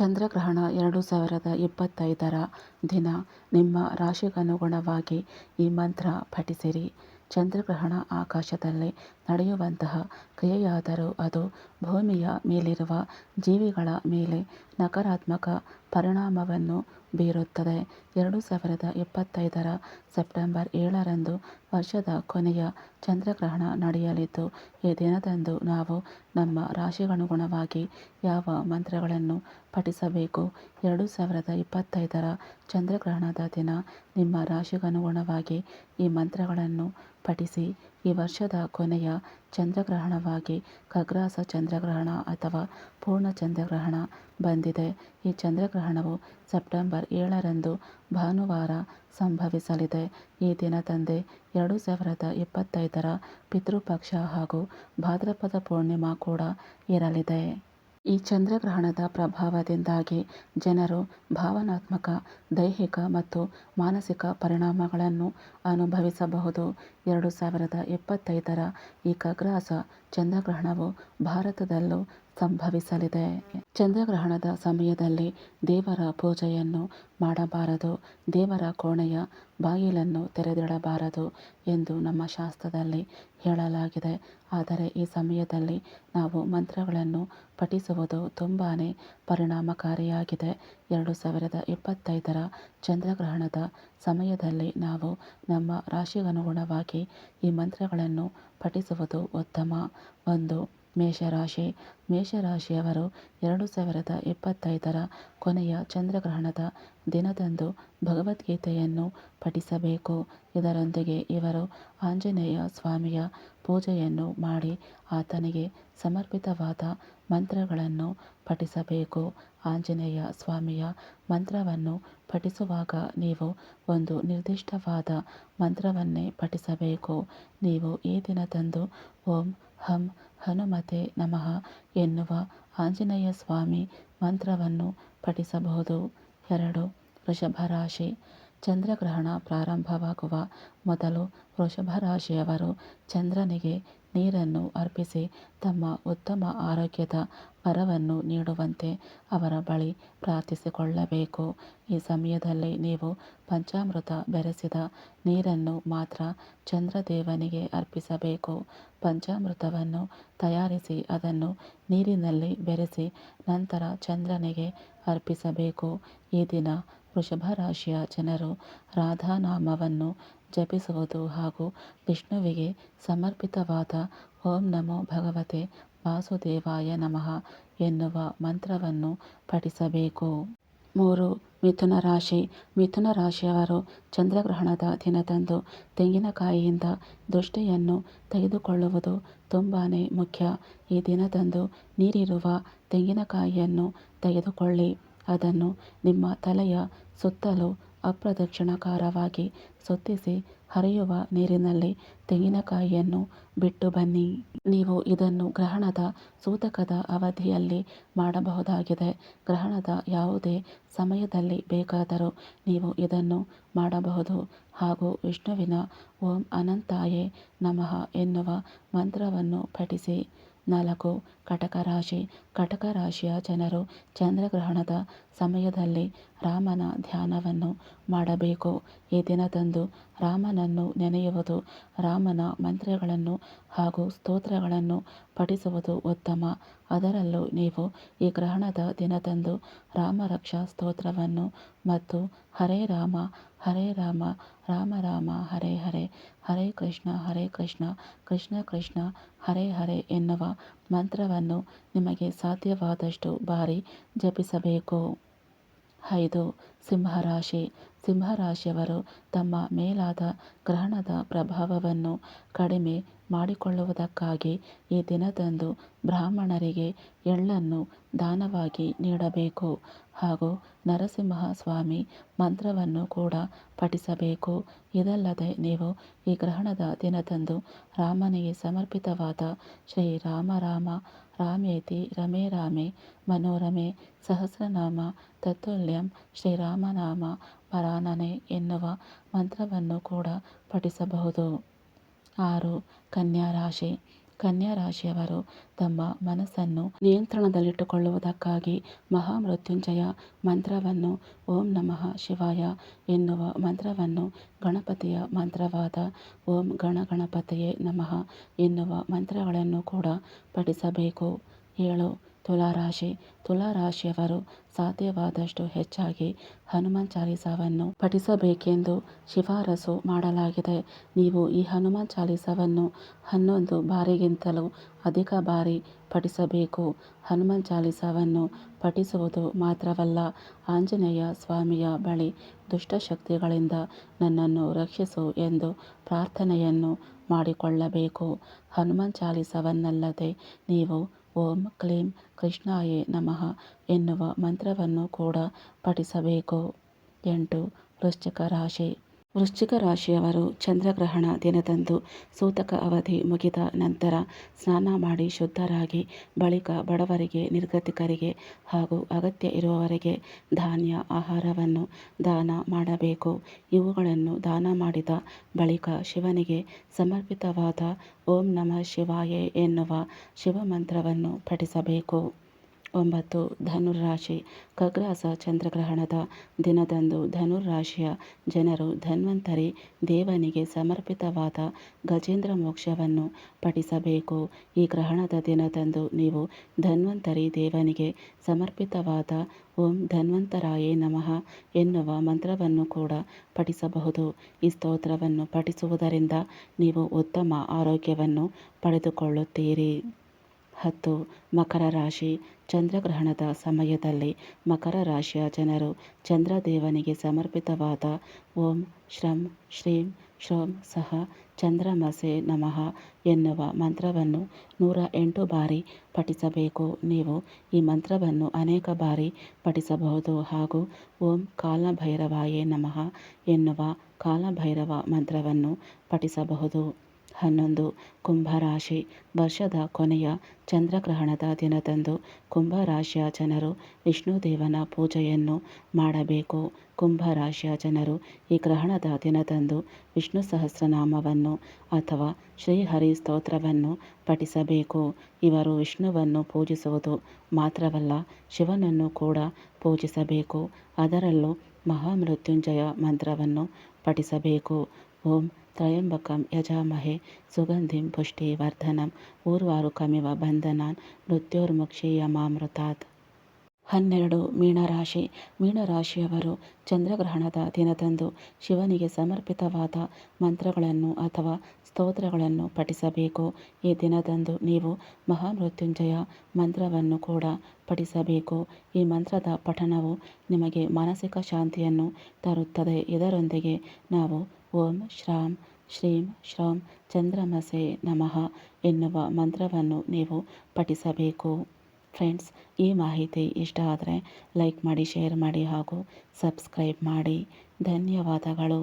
ಚಂದ್ರಗ್ರಹಣ ಎರಡು ಸಾವಿರದ ಇಪ್ಪತ್ತೈದರ ದಿನ. ನಿಮ್ಮ ರಾಶಿಗನುಗುಣವಾಗಿ ಈ ಮಂತ್ರ ಪಠಿಸಿರಿ. ಚಂದ್ರಗ್ರಹಣ ಆಕಾಶದಲ್ಲಿ ನಡೆಯುವಂತಹ ಕ್ರಿಯೆಯಾದರೂ ಅದು ಭೂಮಿಯ ಮೇಲಿರುವ ಜೀವಿಗಳ ಮೇಲೆ ನಕಾರಾತ್ಮಕ ಪರಿಣಾಮವನ್ನು ಬೀರುತ್ತದೆ. ಎರಡು ಸಾವಿರದ ಇಪ್ಪತ್ತೈದರ ಸೆಪ್ಟೆಂಬರ್ ಏಳರಂದು ವರ್ಷದ ಕೊನೆಯ ಚಂದ್ರಗ್ರಹಣ ನಡೆಯಲಿದ್ದು, ಈ ದಿನದಂದು ನಾವು ನಮ್ಮ ರಾಶಿಗನುಗುಣವಾಗಿ ಯಾವ ಮಂತ್ರಗಳನ್ನು ಪಠಿಸಬೇಕು? ಎರಡು ಸಾವಿರದ ಇಪ್ಪತ್ತೈದರ ಚಂದ್ರಗ್ರಹಣದ ದಿನ ನಿಮ್ಮ ರಾಶಿಗನುಗುಣವಾಗಿ ಈ ಮಂತ್ರಗಳನ್ನು ಪಠಿಸಿ ಈ ವರ್ಷದ ಕೊನೆಯ ಚಂದ್ರಗ್ರಹಣವಾಗಿ ಖಗ್ರಾಸ ಚಂದ್ರಗ್ರಹಣ ಅಥವಾ ಪೂರ್ಣ ಚಂದ್ರಗ್ರಹಣ ಬಂದಿದೆ. ಈ ಚಂದ್ರಗ್ರಹಣವು ಸೆಪ್ಟೆಂಬರ್ ಏಳರಂದು ಭಾನುವಾರ ಸಂಭವಿಸಲಿದೆ. ಈ ದಿನದಂದೇ ಎರಡು ಸಾವಿರದ ಇಪ್ಪತ್ತೈದರ ಪಿತೃಪಕ್ಷ ಹಾಗೂ ಭಾದ್ರಪದ ಪೂರ್ಣಿಮಾ ಕೂಡ ಇರಲಿದೆ. ಈ ಚಂದ್ರಗ್ರಹಣದ ಪ್ರಭಾವದಿಂದಾಗಿ ಜನರು ಭಾವನಾತ್ಮಕ, ದೈಹಿಕ ಮತ್ತು ಮಾನಸಿಕ ಪರಿಣಾಮಗಳನ್ನು ಅನುಭವಿಸಬಹುದು. ಎರಡು ಸಾವಿರದ ಇಪ್ಪತ್ತೈದರ ಈ ಖಗ್ರಾಸ ಚಂದ್ರಗ್ರಹಣವು ಭಾರತದಲ್ಲೂ ಸಂಭವಿಸಲಿದೆ. ಚಂದ್ರಗ್ರಹಣದ ಸಮಯದಲ್ಲಿ ದೇವರ ಪೂಜೆಯನ್ನು ಮಾಡಬಾರದು. ದೇವರ ಕೋಣೆಯ ಬಾಗಿಲನ್ನು ತೆರೆದಿಡಬಾರದು ಎಂದು ನಮ್ಮ ಶಾಸ್ತ್ರದಲ್ಲಿ ಹೇಳಲಾಗಿದೆ. ಆದರೆ ಈ ಸಮಯದಲ್ಲಿ ನಾವು ಮಂತ್ರಗಳನ್ನು ಪಠಿಸುವುದು ತುಂಬಾ ಪರಿಣಾಮಕಾರಿಯಾಗಿದೆ. ಎರಡು ಸಾವಿರದ ಇಪ್ಪತ್ತೈದರ ಚಂದ್ರಗ್ರಹಣದ ಸಮಯದಲ್ಲಿ ನಾವು ನಮ್ಮ ರಾಶಿಗನುಗುಣವಾಗಿ ಈ ಮಂತ್ರಗಳನ್ನು ಪಠಿಸುವುದು ಉತ್ತಮ. ಒಂದು ಮೇಷರಾಶಿ. ಮೇಷರಾಶಿಯವರು ಎರಡು ಸಾವಿರದ ಇಪ್ಪತ್ತೈದರ ಕೊನೆಯ ಚಂದ್ರಗ್ರಹಣದ ದಿನದಂದು ಭಗವದ್ಗೀತೆಯನ್ನು ಪಠಿಸಬೇಕು. ಇದರೊಂದಿಗೆ ಇವರು ಆಂಜನೇಯ ಸ್ವಾಮಿಯ ಪೂಜೆಯನ್ನು ಮಾಡಿ ಆತನಿಗೆ ಸಮರ್ಪಿತವಾದ ಮಂತ್ರಗಳನ್ನು ಪಠಿಸಬೇಕು. ಆಂಜನೇಯ ಸ್ವಾಮಿಯ ಮಂತ್ರವನ್ನು ಪಠಿಸುವಾಗ ನೀವು ಒಂದು ನಿರ್ದಿಷ್ಟವಾದ ಮಂತ್ರವನ್ನೇ ಪಠಿಸಬೇಕು. ನೀವು ಈ ದಿನದಂದು ಓಂ ಹಂ ಹನುಮತೆ ನಮಃ ಎನ್ನುವ ಆಂಜನೇಯ ಸ್ವಾಮಿ ಮಂತ್ರವನ್ನು ಪಠಿಸಬಹುದು. ಎರಡು ವೃಷಭ ರಾಶಿ. ಚಂದ್ರಗ್ರಹಣ ಪ್ರಾರಂಭವಾಗುವ ಮೊದಲು ವೃಷಭ ರಾಶಿಯವರು ಚಂದ್ರನಿಗೆ ನೀರನ್ನು ಅರ್ಪಿಸಿ ತಮ್ಮ ಉತ್ತಮ ಆರೋಗ್ಯದ ವರವನ್ನು ನೀಡುವಂತೆ ಅವರ ಬಳಿ ಪ್ರಾರ್ಥಿಸಿಕೊಳ್ಳಬೇಕು. ಈ ಸಮಯದಲ್ಲಿ ನೀವು ಪಂಚಾಮೃತ ಬೆರೆಸಿದ ನೀರನ್ನು ಮಾತ್ರ ಚಂದ್ರದೇವನಿಗೆ ಅರ್ಪಿಸಬೇಕು. ಪಂಚಾಮೃತವನ್ನು ತಯಾರಿಸಿ ಅದನ್ನು ನೀರಿನಲ್ಲಿ ಬೆರೆಸಿ ನಂತರ ಚಂದ್ರನಿಗೆ ಅರ್ಪಿಸಬೇಕು. ಈ ದಿನ ವೃಷಭ ರಾಶಿಯ ಜನರು ರಾಧಾನಾಮವನ್ನು ಜಪಿಸುವುದು ಹಾಗೂ ವಿಷ್ಣುವಿಗೆ ಸಮರ್ಪಿತವಾದ ಓಂ ನಮೋ ಭಗವತೆ ವಾಸುದೇವಾಯ ನಮಃ ಎನ್ನುವ ಮಂತ್ರವನ್ನು ಪಠಿಸಬೇಕು. ಮೂರು, ಮಿಥುನ ರಾಶಿ. ಮಿಥುನ ರಾಶಿಯವರು ಚಂದ್ರಗ್ರಹಣದ ದಿನದಂದು ತೆಂಗಿನಕಾಯಿಯಿಂದ ದೃಷ್ಟಿಯನ್ನು ತೆಗೆದುಕೊಳ್ಳುವುದು ತುಂಬಾ ಮುಖ್ಯ. ಈ ದಿನದಂದು ನೀರಿರುವ ತೆಂಗಿನಕಾಯಿಯನ್ನು ತೆಗೆದುಕೊಳ್ಳಿ. ಅದನ್ನು ನಿಮ್ಮ ತಲೆಯ ಸುತ್ತಲೂ ಅಪ್ರದಕ್ಷಿಣಾಕಾರವಾಗಿ ಸುತ್ತಿಸಿ ಹರಿಯುವ ನೀರಿನಲ್ಲಿ ತೆಂಗಿನಕಾಯಿಯನ್ನು ಬಿಟ್ಟು ಬನ್ನಿ. ನೀವು ಇದನ್ನು ಗ್ರಹಣದ ಸೂತಕದ ಅವಧಿಯಲ್ಲಿ ಮಾಡಬಹುದಾಗಿದೆ. ಗ್ರಹಣದ ಯಾವುದೇ ಸಮಯದಲ್ಲಿ ಬೇಕಾದರೂ ನೀವು ಇದನ್ನು ಮಾಡಬಹುದು. ಹಾಗೂ ವಿಷ್ಣುವಿನ ಓಂ ಅನಂತಾಯೇ ನಮಃ ಎನ್ನುವ ಮಂತ್ರವನ್ನು ಪಠಿಸಿ. ನಾಲ್ಕು ಕಟಕ ರಾಶಿ. ಕಟಕ ರಾಶಿಯ ಜನರು ಚಂದ್ರಗ್ರಹಣದ ಸಮಯದಲ್ಲಿ ರಾಮನ ಧ್ಯಾನವನ್ನು ಮಾಡಬೇಕು. ಈ ದಿನದಂದು ರಾಮನನ್ನು ನೆನೆಯುವುದು, ರಾಮನ ಮಂತ್ರಗಳನ್ನು ಹಾಗೂ ಸ್ತೋತ್ರಗಳನ್ನು ಪಠಿಸುವುದು ಉತ್ತಮ. ಅದರಲ್ಲೂ ನೀವು ಈ ಗ್ರಹಣದ ದಿನದಂದು ರಾಮರಕ್ಷಾ ಸ್ತೋತ್ರವನ್ನು ಮತ್ತು ಹರೇ ರಾಮ ಹರೇ ರಾಮ ರಾಮ ರಾಮ, ಹರೇ ಹರೇ ಹರೇ ಕೃಷ್ಣ ಹರೇ ಕೃಷ್ಣ ಕೃಷ್ಣ ಕೃಷ್ಣ, ಹರೇ ಹರೇ ಎನ್ನುವ ಮಂತ್ರವನ್ನು ನಿಮಗೆ ಸಾಧ್ಯವಾದಷ್ಟು ಬಾರಿ ಜಪಿಸಬೇಕು. ಐದು, ಸಿಂಹರಾಶಿ. ಸಿಂಹರಾಶಿಯವರು ತಮ್ಮ ಮೇಲಾದ ಗ್ರಹಣದ ಪ್ರಭಾವವನ್ನು ಕಡಿಮೆ ಮಾಡಿಕೊಳ್ಳುವುದಕ್ಕಾಗಿ ಈ ದಿನದಂದು ಬ್ರಾಹ್ಮಣರಿಗೆ ಎಳ್ಳನ್ನು ದಾನವಾಗಿ ನೀಡಬೇಕು ಹಾಗೂ ನರಸಿಂಹ ಸ್ವಾಮಿ ಮಂತ್ರವನ್ನು ಕೂಡ ಪಠಿಸಬೇಕು. ಇದಲ್ಲದೆ ನೀವು ಈ ಗ್ರಹಣದ ದಿನದಂದು ರಾಮನಿಗೆ ಸಮರ್ಪಿತವಾದ ಶ್ರೀ ರಾಮ ರಾಮ, ರಾಮೇತಿ, ರಮೇ ರಾಮೇ, ಮನೋರಮೆ, ಸಹಸ್ರನಾಮ, ತತ್ತುಲ್ಯಂ ಶ್ರೀರಾಮನಾಮ ಪರಾನನೆ ಎನ್ನುವ ಮಂತ್ರವನ್ನು ಕೂಡ ಪಠಿಸಬಹುದು. ಆರು, ಕನ್ಯಾ ರಾಶಿ. ಕನ್ಯಾ ರಾಶಿಯವರು ತಮ್ಮ ಮನಸ್ಸನ್ನು ನಿಯಂತ್ರಣದಲ್ಲಿಟ್ಟುಕೊಳ್ಳುವುದಕ್ಕಾಗಿ ಮಹಾಮೃತ್ಯುಂಜಯ ಮಂತ್ರವನ್ನು ಓಂ ನಮಃ ಶಿವಾಯ ಎನ್ನುವ ಮಂತ್ರವನ್ನು ಗಣಪತಿಯ ಮಂತ್ರವಾದ ಓಂ ಗಣ ಗಣಪತಿಯೇ ನಮಃ ಎನ್ನುವ ಮಂತ್ರಗಳನ್ನು ಕೂಡ ಪಠಿಸಬೇಕು. ಏಳು ತುಲಾರಾಶಿ. ತುಲಾರಾಶಿಯವರು ಸಾಧ್ಯವಾದಷ್ಟು ಹೆಚ್ಚಾಗಿ ಹನುಮಾನ್ ಚಾಲೀಸವನ್ನು ಪಠಿಸಬೇಕೆಂದು ಶಿಫಾರಸು ಮಾಡಲಾಗಿದೆ. ನೀವು ಈ ಹನುಮಾನ್ ಚಾಲೀಸವನ್ನು ಹನ್ನೊಂದು ಬಾರಿಗಿಂತಲೂ ಅಧಿಕ ಬಾರಿ ಪಠಿಸಬೇಕು. ಹನುಮಾನ್ ಚಾಲೀಸವನ್ನು ಪಠಿಸುವುದು ಮಾತ್ರವಲ್ಲ, ಆಂಜನೇಯ ಸ್ವಾಮಿಯ ಬಳಿ ದುಷ್ಟಶಕ್ತಿಗಳಿಂದ ನನ್ನನ್ನು ರಕ್ಷಿಸು ಎಂದು ಪ್ರಾರ್ಥನೆಯನ್ನು ಮಾಡಿಕೊಳ್ಳಬೇಕು. ಹನುಮಾನ್ ಚಾಲೀಸವನ್ನಲ್ಲದೆ ನೀವು ಓಂ ಕ್ಲೀಂ ಕೃಷ್ಣಾಯೇ ನಮಃ ಎನ್ನುವ ಮಂತ್ರವನ್ನು ಕೂಡ ಪಠಿಸಬೇಕು. ಎಂಟು ವೃಶ್ಚಿಕ ರಾಶಿ. ವೃಶ್ಚಿಕ ರಾಶಿಯವರು ಚಂದ್ರಗ್ರಹಣ ದಿನದಂದು ಸೂತಕ ಅವಧಿ ಮುಗಿದ ನಂತರ ಸ್ನಾನ ಮಾಡಿ ಶುದ್ಧರಾಗಿ ಬಳಿಕ ಬಡವರಿಗೆ, ನಿರ್ಗತಿಕರಿಗೆ ಹಾಗೂ ಅಗತ್ಯ ಇರುವವರಿಗೆ ಧಾನ್ಯ, ಆಹಾರವನ್ನು ದಾನ ಮಾಡಬೇಕು. ಇವುಗಳನ್ನು ದಾನ ಮಾಡಿದ ಬಳಿಕ ಶಿವನಿಗೆ ಸಮರ್ಪಿತವಾದ ಓಂ ನಮಃ ಶಿವಾಯೇ ಎನ್ನುವ ಶಿವಮಂತ್ರವನ್ನು ಪಠಿಸಬೇಕು. ಒಂಬತ್ತು ಧನುರಾಶಿ ಖಗ್ರಾಸ ಚಂದ್ರಗ್ರಹಣದ ದಿನದಂದು ಧನುರಾಶಿಯ ಜನರು ಧನ್ವಂತರಿ, ದೇವನಿಗೆ ಸಮರ್ಪಿತವಾದ ಗಜೇಂದ್ರ ಮೋಕ್ಷವನ್ನು ಪಠಿಸಬೇಕು. ಈ ಗ್ರಹಣದ ದಿನದಂದು ನೀವು ಧನ್ವಂತರಿ, ದೇವನಿಗೆ ಸಮರ್ಪಿತವಾದ ಓಂ ಧನ್ವಂತರಾಯೇ ನಮಃ ಎನ್ನುವ ಮಂತ್ರವನ್ನು ಕೂಡ ಪಠಿಸಬಹುದು. ಈ ಸ್ತೋತ್ರವನ್ನು ಪಠಿಸುವುದರಿಂದ ನೀವು ಉತ್ತಮ ಆರೋಗ್ಯವನ್ನು ಪಡೆದುಕೊಳ್ಳುತ್ತೀರಿ. ಹತ್ತು ಮಕರ ರಾಶಿ ಚಂದ್ರಗ್ರಹಣದ ಸಮಯದಲ್ಲಿ ಮಕರ ರಾಶಿಯ ಜನರು ಚಂದ್ರದೇವನಿಗೆ ಸಮರ್ಪಿತವಾದ ಓಂ, ಶ್ರಂ, ಶ್ರೀಂ, ಶ್ರೋಂ ಸಹ ಚಂದ್ರಮಸೆ ನಮಃ ಎನ್ನುವ ಮಂತ್ರವನ್ನು ನೂರ ಎಂಟು ಬಾರಿ ಪಠಿಸಬೇಕು. ನೀವು ಈ ಮಂತ್ರವನ್ನು ಅನೇಕ ಬಾರಿ ಪಠಿಸಬಹುದು ಹಾಗೂ ಓಂ ಕಾಲಭೈರವಾಯೇ ನಮಃ ಎನ್ನುವ ಕಾಲಭೈರವ ಮಂತ್ರವನ್ನು ಪಠಿಸಬಹುದು. ಹನ್ನೊಂದು. ಕುಂಭರಾಶಿ. ವರ್ಷದ ಕೊನೆಯ ಚಂದ್ರಗ್ರಹಣದ ದಿನದಂದು ಕುಂಭರಾಶಿಯ ಜನರು ವಿಷ್ಣುದೇವನ ಪೂಜೆಯನ್ನು ಮಾಡಬೇಕು. ಕುಂಭರಾಶಿಯ ಜನರು ಈ ಗ್ರಹಣದ ದಿನದಂದು ವಿಷ್ಣು ಸಹಸ್ರನಾಮವನ್ನು ಅಥವಾ ಶ್ರೀಹರಿ ಸ್ತೋತ್ರವನ್ನು ಪಠಿಸಬೇಕು. ಇವರು ವಿಷ್ಣುವನ್ನು ಪೂಜಿಸುವುದು ಮಾತ್ರವಲ್ಲ, ಶಿವನನ್ನು ಕೂಡ ಪೂಜಿಸಬೇಕು. ಅದರಲ್ಲೂ ಮಹಾಮೃತ್ಯುಂಜಯ ಮಂತ್ರವನ್ನು ಪಠಿಸಬೇಕು. ಓಂ ತ್ರಯಂಬಕಂ ಯಜಾಮಹೆ ಸುಗಂಧಿಂ ಪುಷ್ಟಿವರ್ಧನಂ ಊರ್ವಾರುಕಮಿವ ಬಂಧನಾನ್ ಮೃತ್ಯೋರ್ಮುಕ್ಷೀಯಮಾಮೃತಾತ್ ಹನ್ನೆರಡು ಮೀನರಾಶಿ ಮೀನರಾಶಿಯವರು ಚಂದ್ರಗ್ರಹಣದ ದಿನದಂದು ಶಿವನಿಗೆ ಸಮರ್ಪಿತವಾದ ಮಂತ್ರಗಳನ್ನು ಅಥವಾ ಸ್ತೋತ್ರಗಳನ್ನು ಪಠಿಸಬೇಕು. ಈ ದಿನದಂದು ನೀವು ಮಹಾಮೃತ್ಯುಂಜಯ ಮಂತ್ರವನ್ನು ಕೂಡ ಪಠಿಸಬೇಕು. ಈ ಮಂತ್ರದ ಪಠಣವು ನಿಮಗೆ ಮಾನಸಿಕ ಶಾಂತಿಯನ್ನು ತರುತ್ತದೆ. ಇದರೊಂದಿಗೆ ನಾವು ಓಂ ಶ್ರಾಂ ಶ್ರೀಂ ಶ್ರೌಂ ಚಂದ್ರಮಸೆ ನಮಃ ಎನ್ನುವ ಮಂತ್ರವನ್ನು ನೀವು ಪಠಿಸಬೇಕು. ಫ್ರೆಂಡ್ಸ್, ಈ ಮಾಹಿತಿ ಇಷ್ಟ ಆದರೆ ಲೈಕ್ ಮಾಡಿ, ಶೇರ್ ಮಾಡಿ ಹಾಗೂ ಸಬ್ಸ್ಕ್ರೈಬ್ ಮಾಡಿ. ಧನ್ಯವಾದಗಳು.